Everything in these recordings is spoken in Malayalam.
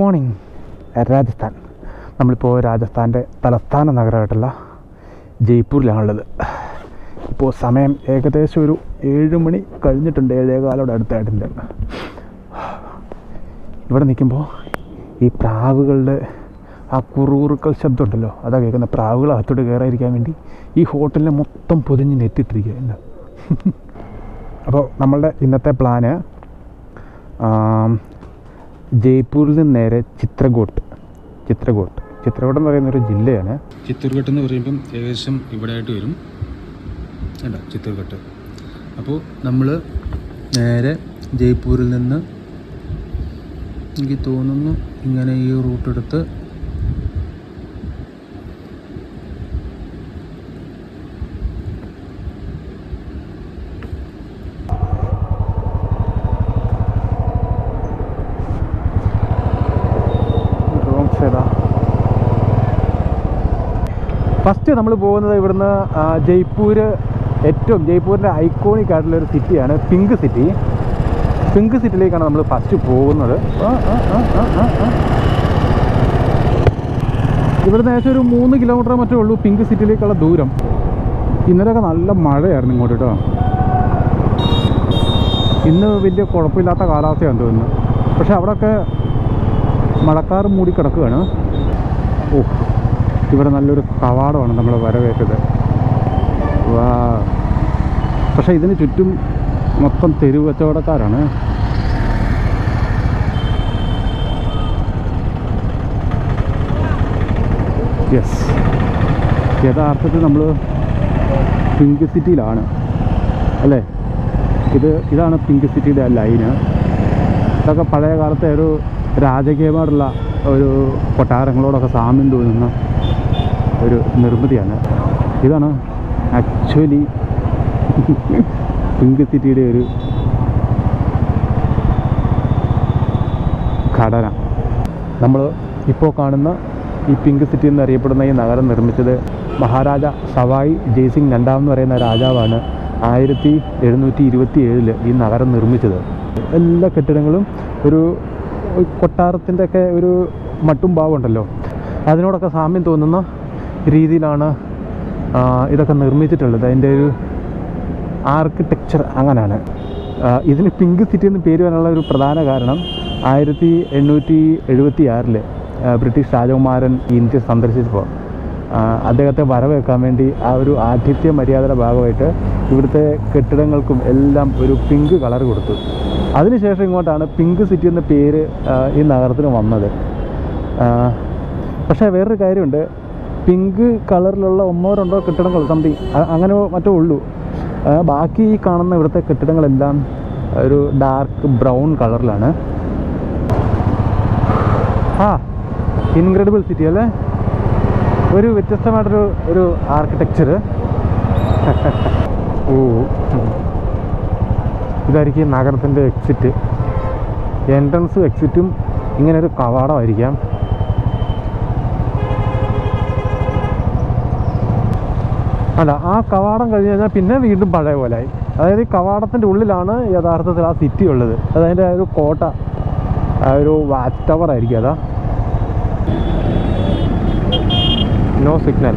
മോർണിംഗ് രാജസ്ഥാൻ നമ്മളിപ്പോൾ രാജസ്ഥാന്റെ തലസ്ഥാന നഗരമായിട്ടുള്ള ജയ്പൂരിലാണുള്ളത്. ഇപ്പോൾ സമയം ഏകദേശം ഒരു ഏഴ് മണി കഴിഞ്ഞിട്ടുണ്ട് ഏഴേകാലോടെ അടുത്തായിട്ടുണ്ട്. ഇവിടെ നിൽക്കുമ്പോൾ ഈ പ്രാവുകളുടെ ആ കുറുകുറുക്കൽ ശബ്ദം ഉണ്ടല്ലോ അതാ കേൾക്കുന്ന പ്രാവുകൾ അകത്തോട്ട് കയറാതിരിക്കാൻ വേണ്ടി ഈ ഹോട്ടലിനെ മൊത്തം പൊതിഞ്ഞ് നെത്തിയിട്ടിരിക്കുകയാണ് അപ്പോൾ നമ്മളുടെ ഇന്നത്തെ പ്ലാന് ജയ്പൂരിൽ നിന്ന് നേരെ ചിത്രകൂട്ട്. ചിത്രകൂട്ട്. ചിത്രകൂട്ട് എന്ന് പറയുന്ന ഒരു ജില്ലയാണ്. ചിത്തൂർഘട്ട് എന്ന് പറയുമ്പം ഏകദേശം ഇവിടെ ആയിട്ട് വരും. വേണ്ട ചിത്തൂർഘട്ട് അപ്പോൾ നമ്മൾ നേരെ ജയ്പൂരിൽ നിന്ന് എനിക്ക് തോന്നുന്നു ഇങ്ങനെ ഈ റൂട്ട് എടുത്ത് ഫസ്റ്റ് നമ്മൾ പോകുന്നത് ഇവിടുന്ന് ജയ്പൂർ ഏറ്റവും ജയ്പൂരിന്റെ ഐക്കോണിക് ആയിട്ടുള്ള ഒരു സിറ്റിയാണ് പിങ്ക് സിറ്റി. പിങ്ക് സിറ്റിയിലേക്കാണ് നമ്മൾ ഫസ്റ്റ് പോകുന്നത്. ഇവിടുന്ന് ഏകദേശം ഒരു മൂന്ന് കിലോമീറ്റർ മറ്റേ ഉള്ളൂ പിങ്ക് സിറ്റിയിലേക്കുള്ള ദൂരം. ഇന്നലെയൊക്കെ നല്ല മഴയായിരുന്നു ഇങ്ങോട്ട് കേട്ടോ. ഇന്ന് വലിയ കുഴപ്പമില്ലാത്ത കാലാവസ്ഥയാണ് തോന്നുന്നു. പക്ഷെ അവിടെയൊക്കെ മഴക്കാർ മൂടി കിടക്കുകയാണ്. ഓ ഇവിടെ നല്ലൊരു കവാടമാണ് നമ്മൾ വരവേറ്റത്. വാ. പക്ഷേ ഇതിന് ചുറ്റും മൊത്തം തെരുവ് കച്ചവടക്കാരാണ്. യെസ് യഥാർത്ഥത്തിൽ നമ്മൾ പിങ്ക് സിറ്റിയിലാണ് അല്ലേ? ഇത് ഇതാണ് പിങ്ക് സിറ്റിയുടെ ലൈന്. ഇതൊക്കെ പഴയ കാലത്തെ ഒരു രാജകീയമായിട്ടുള്ള ഒരു കൊട്ടാരങ്ങളോടൊക്കെ സാമ്യം തോന്നുന്ന ഒരു നിർമ്മിതിയാണ്. ഇതാണ് ആക്ച്വലി പിങ്ക് സിറ്റിയുടെ ഒരു ഘടന. നമ്മൾ ഇപ്പോൾ കാണുന്ന ഈ പിങ്ക് സിറ്റി എന്നറിയപ്പെടുന്ന ഈ നഗരം നിർമ്മിച്ചത് മഹാരാജ സവായി ജയ്സിംഗ് രണ്ടാം എന്ന് പറയുന്ന രാജാവാണ് ആയിരത്തി എഴുന്നൂറ്റി ഇരുപത്തി ഏഴിൽ ഈ നഗരം നിർമ്മിച്ചത്. എല്ലാ കെട്ടിടങ്ങളും ഒരു കൊട്ടാരത്തിന്റെ ഒക്കെ ഒരു മട്ടും ഭാവമുണ്ടല്ലോ. അതിനോടൊക്കെ സാമ്യം തോന്നുന്ന രീതിയിലാണ് ഇതൊക്കെ നിർമ്മിച്ചിട്ടുള്ളത്. അതിന്റെ ഒരു ആർക്കിടെക്ചർ അങ്ങനെയാണ്. ഇതിന് പിങ്ക് സിറ്റി എന്ന് പേര് വരാനുള്ള ഒരു പ്രധാന കാരണം ആയിരത്തി എണ്ണൂറ്റി എഴുപത്തി ആറിൽ ബ്രിട്ടീഷ് രാജകുമാരൻ ഇന്ത്യ സന്ദർശിച്ചപ്പോൾ. അദ്ദേഹത്തെ വരവേൽക്കാൻ വേണ്ടി ആ ഒരു ആതിഥ്യ മര്യാദയുടെ ഭാഗമായിട്ട് ഇവിടുത്തെ കെട്ടിടങ്ങൾക്കും എല്ലാം ഒരു പിങ്ക് കളർ കൊടുത്തു. അതിനുശേഷം ഇങ്ങോട്ടാണ് പിങ്ക് സിറ്റി എന്ന പേര് ഈ നഗരത്തിന് വന്നത്. പക്ഷേ വേറൊരു കാര്യമുണ്ട്. പിങ്ക് കളറിലുള്ള ഒന്നോ രണ്ടോ കെട്ടിടങ്ങൾ സംതിങ് അങ്ങനെ മറ്റോ ഉള്ളൂ. ബാക്കി ഈ കാണുന്ന ഇവിടുത്തെ കെട്ടിടങ്ങളെല്ലാം ഒരു ഡാർക്ക് ബ്രൗൺ കളറിലാണ് ആ ഇൻക്രെഡിബിൾ സിറ്റി അല്ലേ? ഒരു വ്യത്യസ്തമായിട്ടൊരു ഒരു ആർക്കിടെക്ചർ ഓ ഇതായിരിക്കും നഗരത്തിന്റെ എക്സിറ്റ് എൻട്രൻസും എക്സിറ്റും ഇങ്ങനെ ഒരു കവാടമായിരിക്കാം. അല്ല ആ കവാടം കഴിഞ്ഞ് കഴിഞ്ഞാൽ പിന്നെ വീണ്ടും പഴയ പോലെ ആയി. അതായത് ഈ കവാടത്തിന്റെ ഉള്ളിലാണ് യഥാർത്ഥത്തിൽ ആ സിറ്റി ഉള്ളത്. അതതിന്റെ ഒരു കോട്ട ആ ഒരു വാച്ച് ടവർ ആയിരിക്കും അതാ. നോ സിഗ്നൽ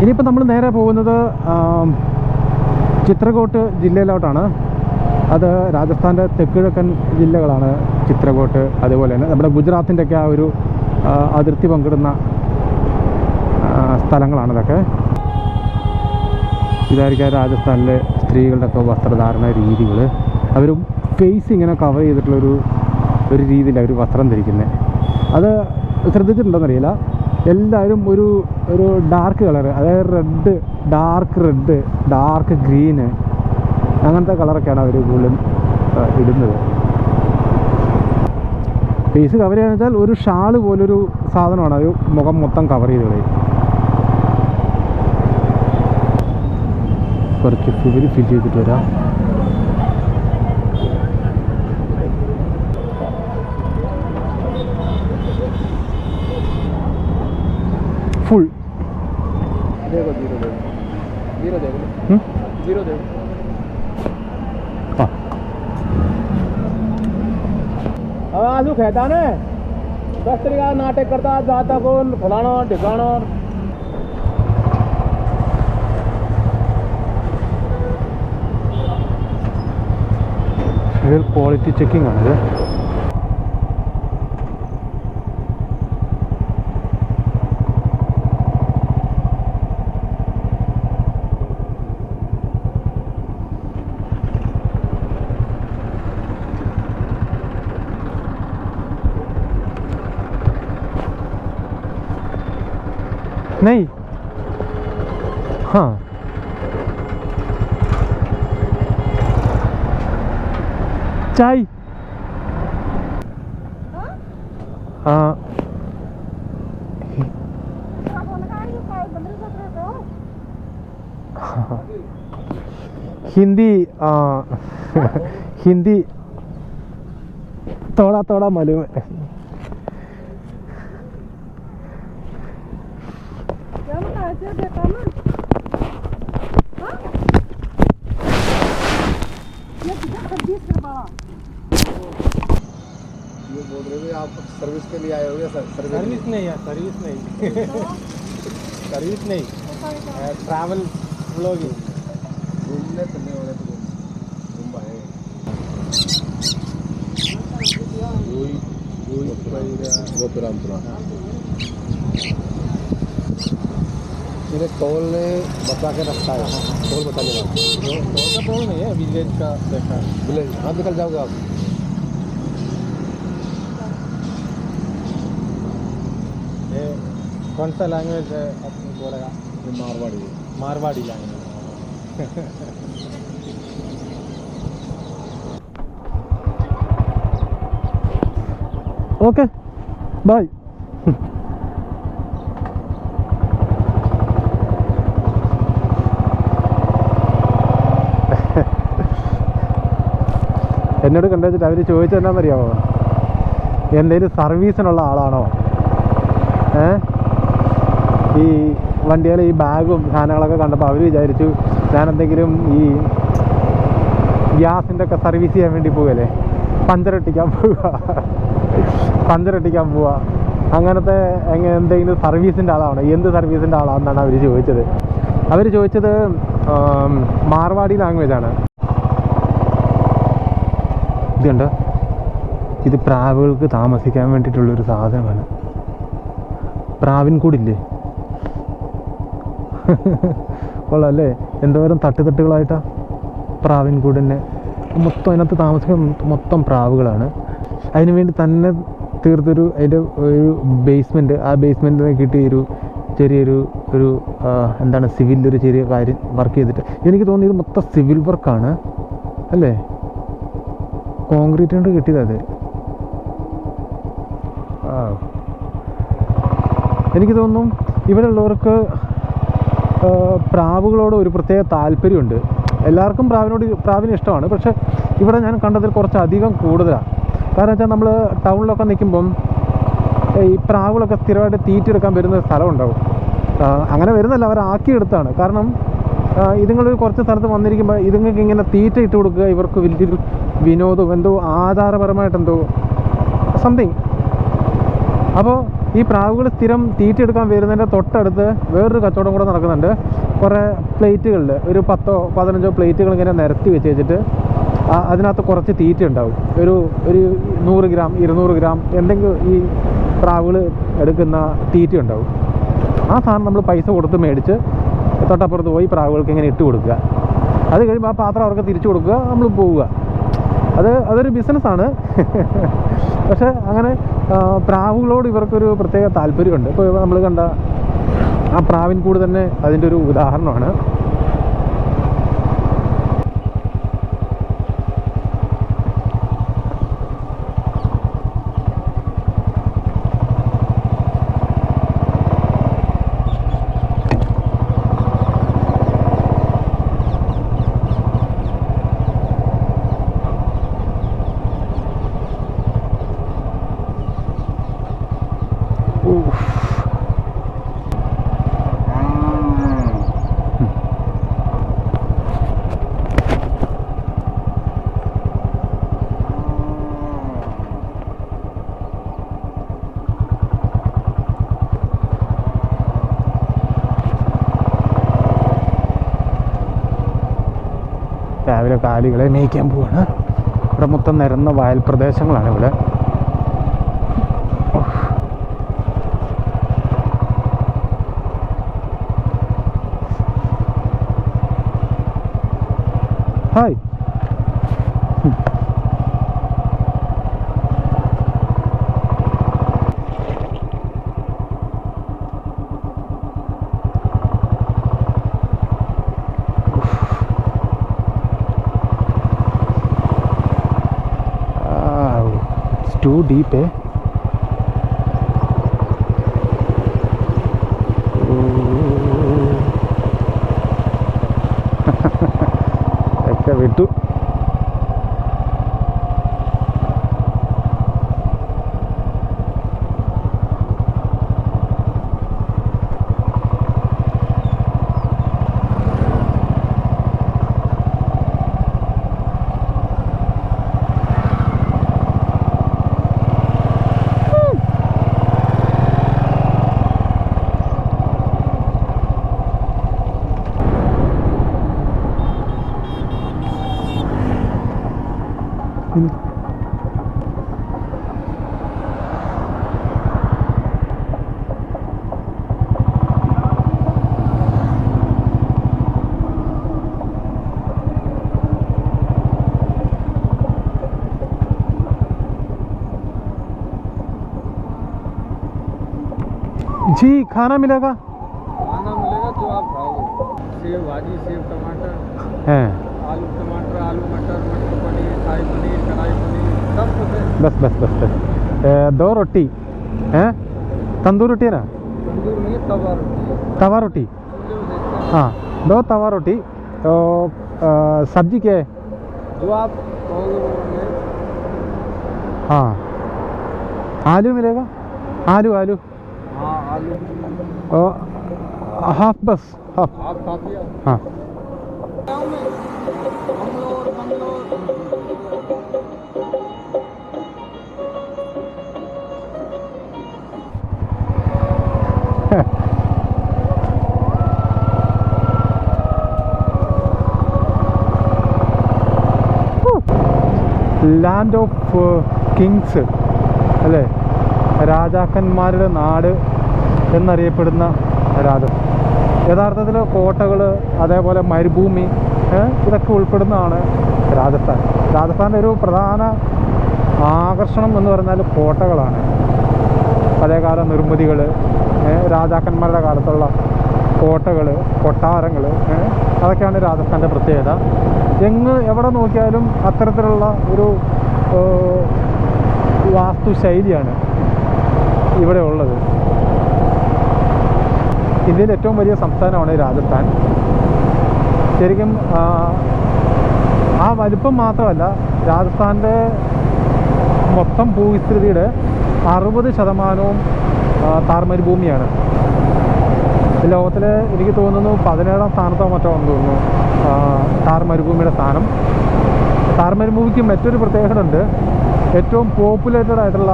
ഇനിയിപ്പോൾ നമ്മൾ നേരെ പോകുന്നത് ചിത്രകോട്ട് ജില്ലയിലോട്ടാണ്. അത് രാജസ്ഥാന്റെ തെക്കിഴക്കൻ ജില്ലകളാണ് ചിത്രകോട്ട്. അതുപോലെ തന്നെ നമ്മുടെ ഗുജറാത്തിന്റെ ഒക്കെ ആ ഒരു അതിർത്തി പങ്കിടുന്ന സ്ഥലങ്ങളാണ് ഇതൊക്കെ. ഇതായിരിക്കും രാജസ്ഥാനിലെ സ്ത്രീകളുടെ ഒക്കെ വസ്ത്രധാരണ രീതികൾ അവർ ഫേസ് ഇങ്ങനെ കവർ ചെയ്തിട്ടുള്ളൊരു ഒരു രീതിയിൽ അവർ വസ്ത്രം ധരിക്കുന്നത് അത് ശ്രദ്ധിച്ചിട്ടുണ്ടോ ശ്രദ്ധിച്ചിട്ടുണ്ടോയെന്നറിയില്ല എല്ലാവരും ഒരു ഒരു ഡാർക്ക് കളർ അതായത് red dark red dark green അങ്ങനത്തെ കളറൊക്കെയാണ് അവർ കൂടുതലും ഇടുന്നത്. ഫേസ് കവർ ചെയ്യാന്ന് വെച്ചാൽ ഒരു ഷാൾ പോലൊരു സാധനമാണ് അത് മുഖം മൊത്തം കവർ ചെയ്ത് കളയും കുറച്ച് ഫിൽ ഫിൽ ചെയ്തിട്ട് വരാം. ज़ीरो दे अब आलू खेता ने दस तरीके नाटक करता जाता को फलाना ढिकाना। रेल क्वालिटी चेकिंग है नहीं हाँ चाय हाँ हिंदी आ, हिंदी थोड़ा थोड़ा मालूम है ये बोल रहे थे आप सर्विस के लिए आए हो सर सर्विस सर्विस नहीं है सर्विस नहीं। सर्विस नहीं। ट्रैवल ब्लॉगिंग घूमने फिरने वाले तो घूम। आए तुराम मेरे टोल ने बता के रखा है। टोल बताने वाला टोल का टोल नहीं है विलेज का देखा है। विलेज हाँ निकल जाओगे आप। കോൺസ ലാംഗ്വേജ് പോലെ Marwari Marwari language okay bye എന്നോട് കണ്ടുവച്ചിട്ട് അവർ മതിയാവോ എന്തെങ്കിലും സർവീസിനുള്ള ആളാണോ? ഏഹ് ഈ വണ്ടിയിലെ ഈ ബാഗും സാധനങ്ങളൊക്കെ കണ്ടപ്പോൾ അവർ വിചാരിച്ചു ഞാൻ എന്തെങ്കിലും ഈ ഗ്യാസിന്റെ ഒക്കെ സർവീസ് ചെയ്യാൻ വേണ്ടി പോവുകയല്ലേ പഞ്ചറൊട്ടിക്കാൻ പോവുക പഞ്ചറൊട്ടിക്കാൻ പോവുക അങ്ങനത്തെ എങ്ങനെ എന്തെങ്കിലും സർവീസിന്റെ ആളാണോ? എന്ത് സർവീസിന്റെ ആളാണെന്നാണ് അവർ ചോദിച്ചത്. അവർ ചോദിച്ചത് മാർവാടി ലാംഗ്വേജ് ആണ്. ഇത് കണ്ടോ ഇത് പ്രാവുകൾക്ക് താമസിക്കാൻ വേണ്ടിയിട്ടുള്ളൊരു സാധനമാണ്. പ്രാവിൻ കൂടില്ലേ കൊള്ളാം എന്തോരം തട്ടുതട്ടുകളായിട്ടാ പ്രാവിൻ കൂടിന്റെ മൊത്തം അതിനകത്ത് താമസിക്കുന്ന മൊത്തം പ്രാവുകളാണ്. അതിനുവേണ്ടി തന്നെ തീർത്തൊരു അതിന്റെ ഒരു ബേസ്മെന്റ് ആ ബേസ്മെന്റിൽ കിട്ടിയ ഒരു ചെറിയൊരു ഒരു എന്താണ് സിവിൽ ഒരു ചെറിയ കാര്യം വർക്ക് ചെയ്തിട്ട്. എനിക്ക് തോന്നി ഇത് മൊത്തം സിവിൽ വർക്കാണ് അല്ലേ? കോൺക്രീറ്റ് കൊണ്ട് കിട്ടിയത് അത്. എനിക്ക് തോന്നുന്നു ഇവിടെ ഉള്ളവർക്ക് പ്രാവുകളോട് ഒരു പ്രത്യേക താല്പര്യമുണ്ട്. എല്ലാവർക്കും പ്രാവിനോട് പ്രാവിനെ ഇഷ്ടമാണ്. പക്ഷേ ഇവിടെ ഞാൻ കണ്ടതിൽ കുറച്ചധികം കൂടുതലാണ്. കാരണം വെച്ചാൽ നമ്മൾ ടൗണിലൊക്കെ നിൽക്കുമ്പം ഈ പ്രാവുകളൊക്കെ സ്ഥിരമായിട്ട് തീറ്റെടുക്കാൻ വരുന്ന സ്ഥലം ഉണ്ടാവും അങ്ങനെ വരുന്നല്ല അവർ ആക്കിയെടുത്താണ്. കാരണം ഇതുങ്ങൾ കുറച്ച് സ്ഥലത്ത് വന്നിരിക്കുമ്പോൾ ഇതുങ്ങൾക്ക് ഇങ്ങനെ തീറ്റ ഇട്ട് കൊടുക്കുക ഇവർക്ക് വലിയൊരു വിനോദവും എന്തോ ആധാരപരമായിട്ടെന്തോ സംതിങ് അപ്പോൾ ഈ പ്രാവുകൾ സ്ഥിരം തീറ്റ എടുക്കാൻ വരുന്നതിന്റെ തൊട്ടടുത്ത് വേറൊരു കച്ചവടം കൂടെ നടക്കുന്നുണ്ട്. കുറേ പ്ലേറ്റുകളിൽ ഒരു പത്തോ പതിനഞ്ചോ പ്ലേറ്റുകൾ ഇങ്ങനെ നിരത്തി വെച്ച് വെച്ചിട്ട് അതിനകത്ത് കുറച്ച് തീറ്റ ഉണ്ടാവും. ഒരു ഒരു നൂറ് ഗ്രാം ഇരുന്നൂറ് ഗ്രാം എന്തെങ്കിലും ഈ പ്രാവുകൾ എടുക്കുന്ന തീറ്റ ഉണ്ടാവും. ആ സാധനം നമ്മൾ പൈസ കൊടുത്ത് മേടിച്ച് തൊട്ടപ്പുറത്ത് പോയി പ്രാവുകൾക്ക് ഇങ്ങനെ ഇട്ട് കൊടുക്കുക. അത് കഴിയുമ്പോൾ ആ പാത്രം അവർക്ക് തിരിച്ചു കൊടുക്കുക നമ്മൾ പോവുക. അത് അതൊരു ബിസിനസ്സാണ് പക്ഷേ അങ്ങനെ പ്രാവുകളോട് ഇവർക്കൊരു പ്രത്യേക താല്പര്യമുണ്ട്. ഇപ്പോൾ നമ്മൾ കണ്ട ആ പ്രാവിൻ കൂട് തന്നെ അതിന്റെ ഒരു ഉദാഹരണമാണ്. രാവിലെ കാലികളെ മേയ്ക്കാൻ പോവാണ്. ഇവിടെ മൊത്തം നിരന്ന വയൽ പ്രദേശങ്ങളാണ് ഇവിടെ. Too deep, eh? जी खाना मिलेगा? खाना मिलेगा जो आप खाओगे सेव भाजी सेव टमाटर। है। आलू टमाटर आलू मटर मटर। बस बस बस बस ए, दो रोटी हैं तंदूर रोटी है ना तंदूर नहीं है तवा रोटी है तवा रोटी चूल्हे में सेकते हैं। हाँ दो तवा रोटी तो अ, सब्जी क्या है जो आप कहोगे वो मिलेगा हाँ आलू मिलेगा आलू आलू हाँ आलू और हाफ बस हाफ आप काफी है ലാൻഡ് ഓഫ് കിങ്സ് അല്ലേ? രാജാക്കന്മാരുടെ നാട് എന്നറിയപ്പെടുന്ന രാജ യഥാർത്ഥത്തിൽ കോട്ടകൾ അതേപോലെ മരുഭൂമി ഇതൊക്കെ ഉൾപ്പെടുന്നതാണ് രാജസ്ഥാൻ. രാജസ്ഥാന്റെ ഒരു പ്രധാന ആകർഷണം എന്ന് പറഞ്ഞാൽ കോട്ടകളാണ്. പഴയകാല നിർമ്മിതികൾ രാജാക്കന്മാരുടെ കാലത്തുള്ള കോട്ടകൾ കൊട്ടാരങ്ങൾ അതൊക്കെയാണ് രാജസ്ഥാന്റെ പ്രത്യേകത. എങ്ങ് എവിടെ നോക്കിയാലും അത്തരത്തിലുള്ള ഒരു വാസ്തുശൈലിയാണ് ഇവിടെ ഉള്ളത്. ഇന്ത്യയിലെ ഏറ്റവും വലിയ സംസ്ഥാനമാണ് രാജസ്ഥാൻ. ശരിക്കും ആ, വലിപ്പം മാത്രമല്ല രാജസ്ഥാന്റെ മൊത്തം ഭൂവിസ്തൃതിയുടെ അറുപത് ശതമാനവും താർമരുഭൂമിയാണ്. ലോകത്തിൽ എനിക്ക് തോന്നുന്നു പതിനേഴാം സ്ഥാനത്തോ മറ്റോ എന്ന് തോന്നുന്നു. താർ മരുഭൂമിയുടെ സ്ഥാനം. താർ മരുഭൂമിക്ക് മറ്റൊരു പ്രത്യേകത ഉണ്ട് ഏറ്റവും പോപ്പുലേറ്റഡ് ആയിട്ടുള്ള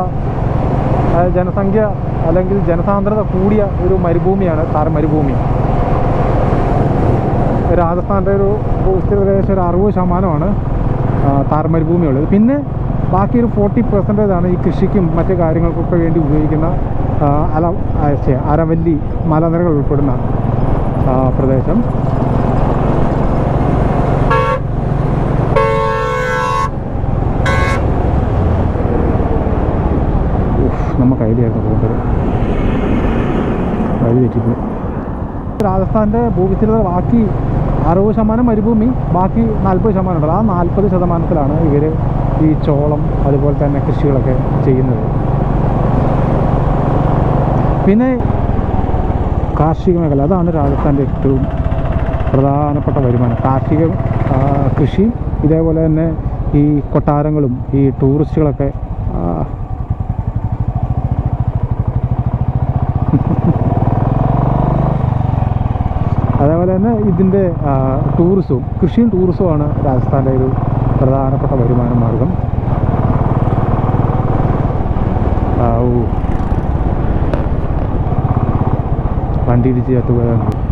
ജനസംഖ്യ അല്ലെങ്കിൽ ജനസാന്ദ്രത കൂടിയ ഒരു മരുഭൂമിയാണ് താർ മരുഭൂമി. രാജസ്ഥാന്റെ ഒരു ഏകദേശം ഒരു അറുപത് ശതമാനമാണ് താർ മരുഭൂമിയുള്ളത്. പിന്നെ ബാക്കി ഒരു ഫോർട്ടി പെർസെന്റേജാണ് ഈ കൃഷിക്കും മറ്റു കാര്യങ്ങൾക്കൊക്കെ വേണ്ടി ഉപയോഗിക്കുന്ന അല അരവല്ലി മലനിരകൾ ഉൾപ്പെടുന്ന പ്രദേശം. നമുക്ക് ഐഡിയായിരുന്നു പോകുന്നത് വഴി തെറ്റിപ്പോയി. രാജസ്ഥാന്റെ ഭൂവിസ്തൃത ബാക്കി അറുപത് ശതമാനം മരുഭൂമി ബാക്കി നാൽപ്പത് ശതമാനം ഉണ്ട്. ആ നാൽപ്പത് ശതമാനത്തിലാണ് ഇവർ ഈ ചോളം അതുപോലെ തന്നെ കൃഷികളൊക്കെ ചെയ്യുന്നത്. പിന്നെ കാർഷിക മേഖല അതാണ് രാജസ്ഥാന്റെ ഏറ്റവും പ്രധാനപ്പെട്ട വരുമാനം. കാർഷിക കൃഷി ഇതേപോലെ തന്നെ ഈ കൊട്ടാരങ്ങളും ഈ ടൂറിസ്റ്റുകളൊക്കെ അതേപോലെ തന്നെ ഇതിന്റെ ടൂറിസവും കൃഷിയും ടൂറിസവുമാണ് രാജസ്ഥാന്റെ ഒരു പ്രധാനപ്പെട്ട വരുമാന മാർഗം. ഓ വണ്ടി ഇടിച്ച് ചത്തുപോയാണ്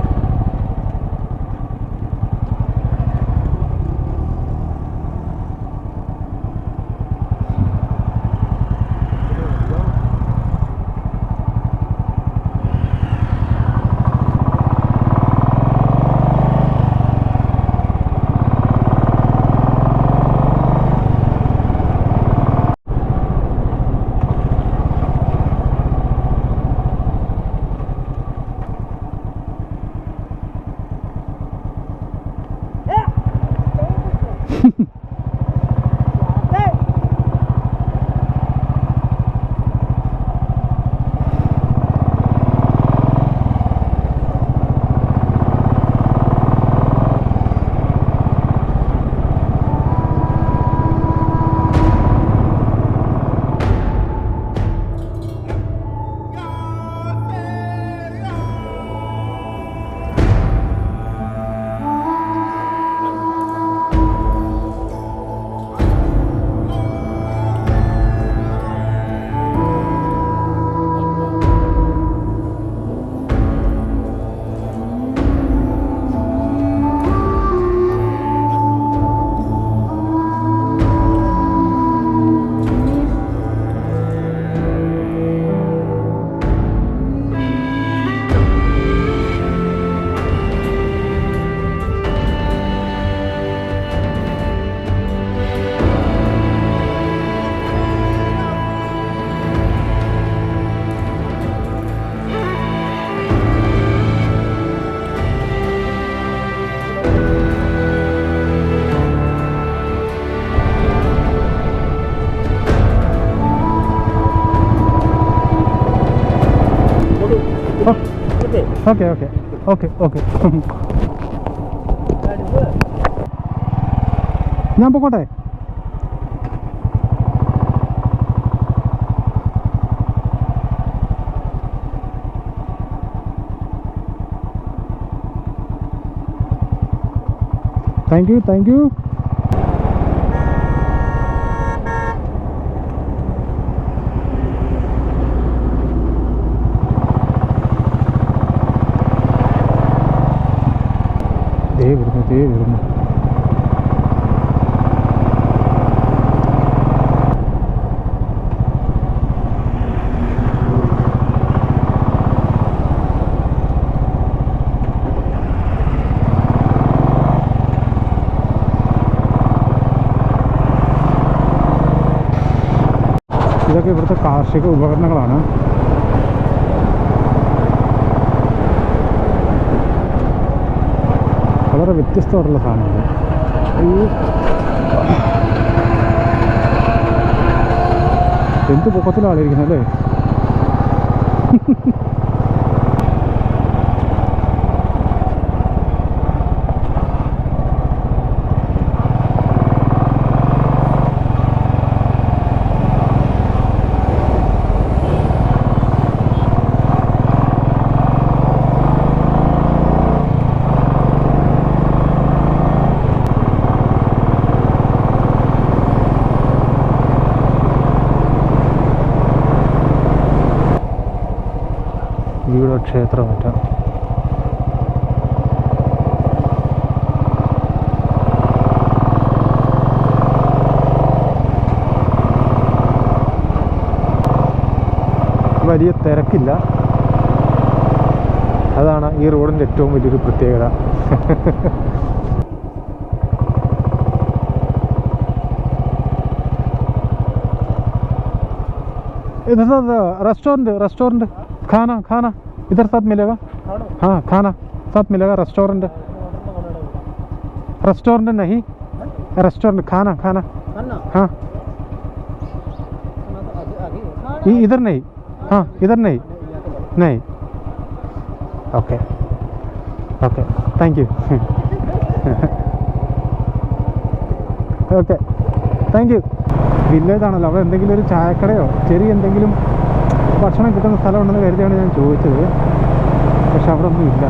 ഓക്കെ ഓക്കെ ഓക്കെ ഓക്കെ ഞാൻ പോക്കോട്ടെ? താങ്ക് യു താങ്ക് യു ദേ വരുന്നു ദേ വരുന്നു ഇതൊക്കെ ഇവിടുത്തെ കാർഷിക ഉപകരണങ്ങളാണ്. വളരെ വ്യത്യസ്തമായിട്ടുള്ള സാധനങ്ങൾ ഈ എന്ത് പൊക്കത്തിലാണ് ആളിരിക്കുന്നത് അല്ലേ ഇവിടെ ക്ഷേത്രം വലിയ തിരക്കില്ല. അതാണ് ഈ റോഡിന്റെ ഏറ്റവും വലിയൊരു പ്രത്യേകത. ഇതെന്താ റെസ്റ്റോറന്റ് റെസ്റ്റോറന്റ്. ഖാന ഖാന. इधर साथ मिलेगा हाँ खाना साथ मिलेगा रेस्टोरेंट रेस्टोरेंट नहीं रेस्टोरेंट खाना खाना खाना हाँ खाना तो आगे आगे खाना इ- इधर नहीं हाँ इधर नहीं नहीं okay okay thank you okay thank you village ആണല്ലോ അവിടെ എന്തെങ്കിലും ഒരു ചായക്കടയോ ചെറിയ എന്തെങ്കിലും ഭക്ഷണം കിട്ടുന്ന സ്ഥലമുണ്ടെന്ന് കരുതിയാണ് ഞാൻ ചോദിച്ചത്. പക്ഷെ അവിടെ ഒന്നും ഇല്ല.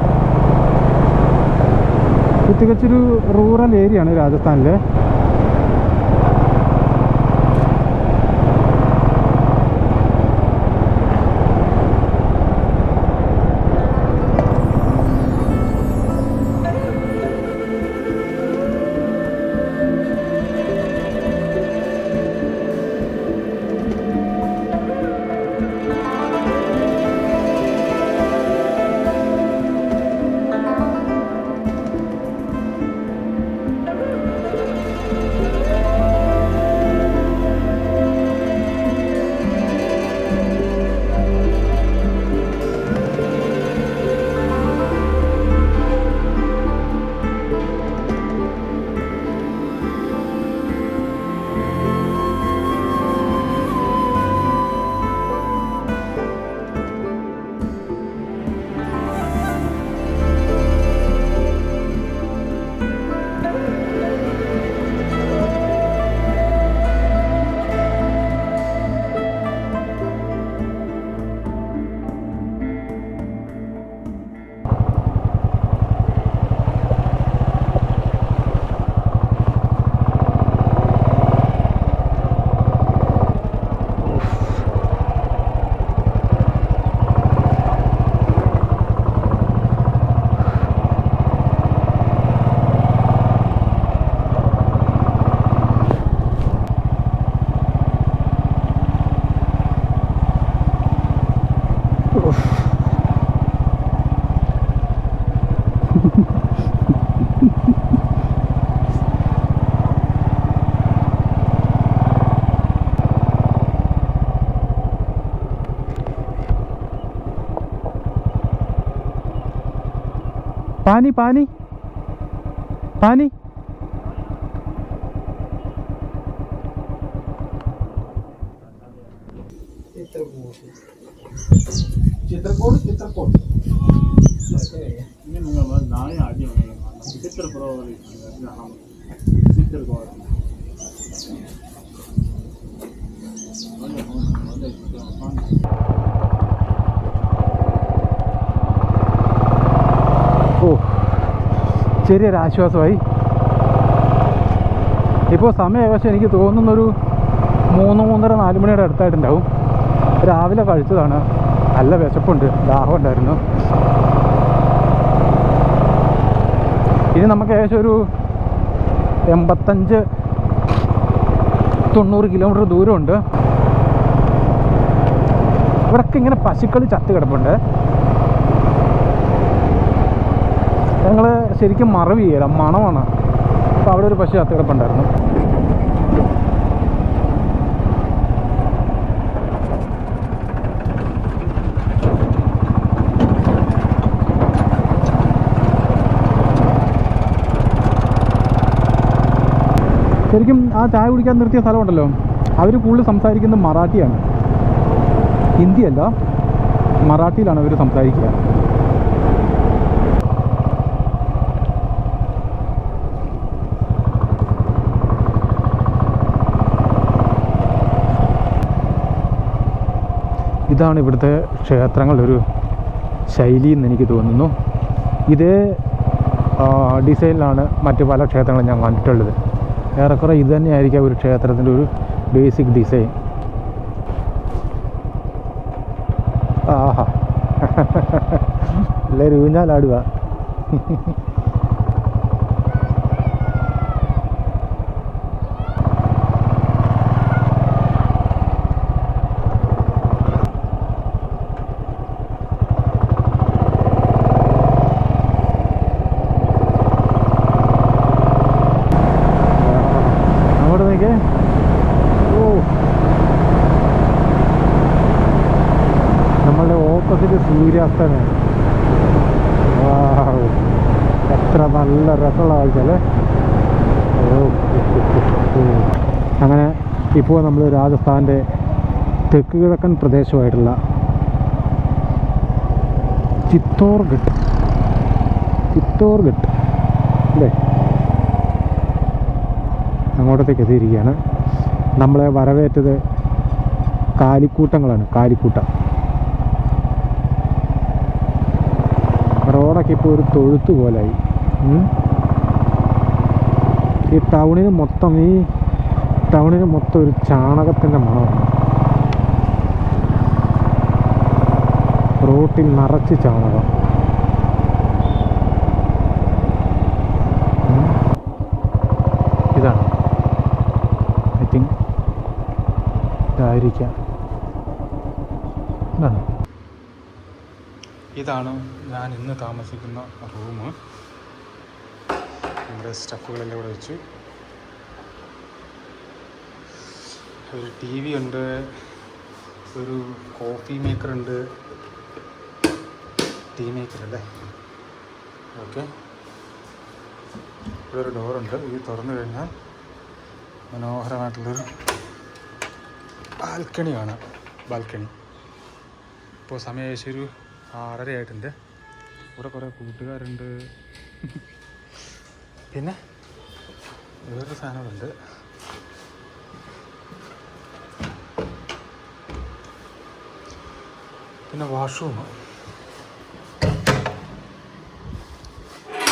ഇത് തികച്ചൊരു റൂറൽ ഏരിയ ആണ് पानी पानी पानी चित्रकूट चित्रकूट चित्रकूट नाले आगे चित्रपुर ചെറിയൊരു ആശ്വാസമായി ഇപ്പോൾ സമയം ഏകദേശം എനിക്ക് തോന്നുന്നൊരു മൂന്ന് മൂന്നര നാല് മണിയുടെ അടുത്തായിട്ടുണ്ടാവും. രാവിലെ കഴിച്ചതാണ്. നല്ല വിശപ്പുണ്ട്. ദാഹം ഉണ്ടായിരുന്നു. ഇനി നമുക്ക് ഏകദേശം ഒരു എൺപത്തഞ്ച് തൊണ്ണൂറ് കിലോമീറ്റർ ദൂരമുണ്ട്. ഇവിടൊക്കെ ഇങ്ങനെ പശുക്കൾ ചത്ത് കിടപ്പുണ്ട്. ശരിക്കും മറവ് ചെയ്യല മണമാണ് അപ്പോൾ അവിടെ ഒരു പശു അത്തുകിടപ്പുണ്ടായിരുന്നു ശരിക്കും ആ ചായ കുടിക്കാൻ നിർത്തിയ സ്ഥലമുണ്ടല്ലോ. അവർ കൂടുതൽ സംസാരിക്കുന്നത് മറാഠിയാണ്. ഹിന്ദിയല്ല മറാഠിയിലാണ് അവർ സംസാരിക്കുക. ഇതാണ് ഇവിടുത്തെ ക്ഷേത്രങ്ങളുടെ ഒരു ശൈലി എന്ന് എനിക്ക് തോന്നുന്നു. ഇതേ ഡിസൈനിലാണ് മറ്റു പല ക്ഷേത്രങ്ങളും ഞാൻ കണ്ടിട്ടുള്ളത്. ഏറെക്കുറെ ഇത് തന്നെയായിരിക്കാം ഒരു ക്ഷേത്രത്തിന്റെ ഒരു ബേസിക് ഡിസൈൻ. ആഹാ. എല്ലാവരും ഊഞ്ഞാലാടുക അങ്ങോട്ട് നോക്കിയേ ഓ നമ്മളുടെ ഓപ്പോസിറ്റ് സൂര്യാസ്തമയം. എത്ര നല്ല രസമുള്ള കാഴ്ച അല്ലേ? ഓ, ഓ, ഓ, ഓ. അങ്ങനെ ഇപ്പോൾ നമ്മൾ രാജസ്ഥാന്റെ തെക്ക് കിഴക്കൻ പ്രദേശമായിട്ടുള്ള ചിത്തോർഗഡ്. ചിത്തോർഗഡ് അല്ലേ? അങ്ങോട്ടത്തേക്ക് എത്തിയിരിക്കുകയാണ്. നമ്മളെ വരവേറ്റത് കാലിക്കൂട്ടങ്ങളാണ്. കാലിക്കൂട്ടം. ഇപ്പോൾ ഒരു തൊഴുത്ത് പോലായി. ഈ ടൗണിന് മൊത്തം ഈ ടൗണിന് മൊത്തം ഒരു ചാണകത്തിന്റെ മണമാണ്. റോട്ടിൽ നിറച്ച് ചാണകം. ഇതാണ്. ഐ തിങ്ക് ഇതായിരിക്കാം. ഇതാണ്. ഇതാണ് ഞാൻ ഇന്ന് താമസിക്കുന്ന റൂം. നമ്മുടെ സ്റ്റഫുകളെല്ലാം ഇവിടെ വെച്ചു. ഒരു ടി വി ഉണ്ട് ഒരു കോഫി മേക്കർ ഉണ്ട്. ടീ മേക്കർ അല്ലേ? ഓക്കെ ഇവിടെ ഒരു ഡോറുണ്ട് ഇത് തുറന്നു കഴിഞ്ഞാൽ മനോഹരമായിട്ടുള്ളൊരു ബാൽക്കണി കാണാം ബാൽക്കണി. ഇപ്പോൾ സമയം ഏകദേശം ആറര ആയിട്ടുണ്ട് ഇവിടെ കുറേ കൂട്ടുകാരുണ്ട്. പിന്നെ വേറൊരു സാധനങ്ങളുണ്ട്. പിന്നെ വാഷ്റൂം.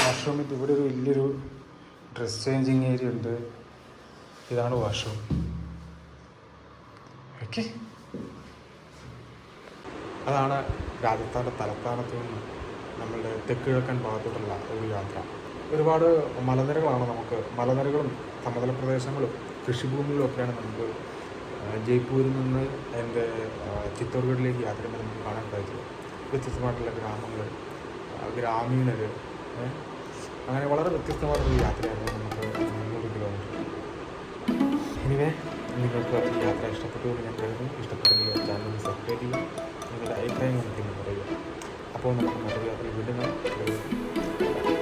വാഷ്റൂമിൽ ഇവിടെ ഒരു വലിയൊരു ഡ്രസ് ചേഞ്ചിങ് ഏരിയ ഉണ്ട്. ഇതാണ് വാഷ്റൂം. ഓക്കെ. അതാണ് രാജസ്ഥാന്റെ തലസ്ഥാനത്ത് നിന്ന് നമ്മളുടെ തെക്ക് കിഴക്കൻ ഭാഗത്തോട്ടുള്ള ഒരു യാത്ര. ഒരുപാട് മലനിരകളാണ് നമുക്ക് മലനിരകളും സമതല പ്രദേശങ്ങളും കൃഷിഭൂമികളും ഒക്കെയാണ് നമുക്ക് ജയ്പൂരിൽ നിന്ന് എന്റെ ചിത്തോർഗഡിലേക്ക് യാത്ര ചെയ്യുമ്പോൾ നമുക്ക് കാണാൻ സാധിച്ചത്. വ്യത്യസ്തമായിട്ടുള്ള ഗ്രാമങ്ങൾ ഗ്രാമീണർ അങ്ങനെ വളരെ വ്യത്യസ്തമായിട്ടുള്ള യാത്രയായിരുന്നു നമുക്ക് മുന്നൂറ് കിലോമീറ്റർ. എനിവേ നിങ്ങൾക്ക് ഈ യാത്ര ഇഷ്ടപ്പെട്ടു ഞാൻ കരുതുന്നു. ഇഷ്ടപ്പെട്ടെങ്കിൽ ചാനൽ സബ്സ്ക്രൈബ് ചെയ്യുക. നിങ്ങളുടെ അഭിപ്രായങ്ങൾ എനിക്ക് പറയുക അപ്പോൾ നമുക്ക് മറ്റൊരു യാത്രയിൽ വീണ്ടും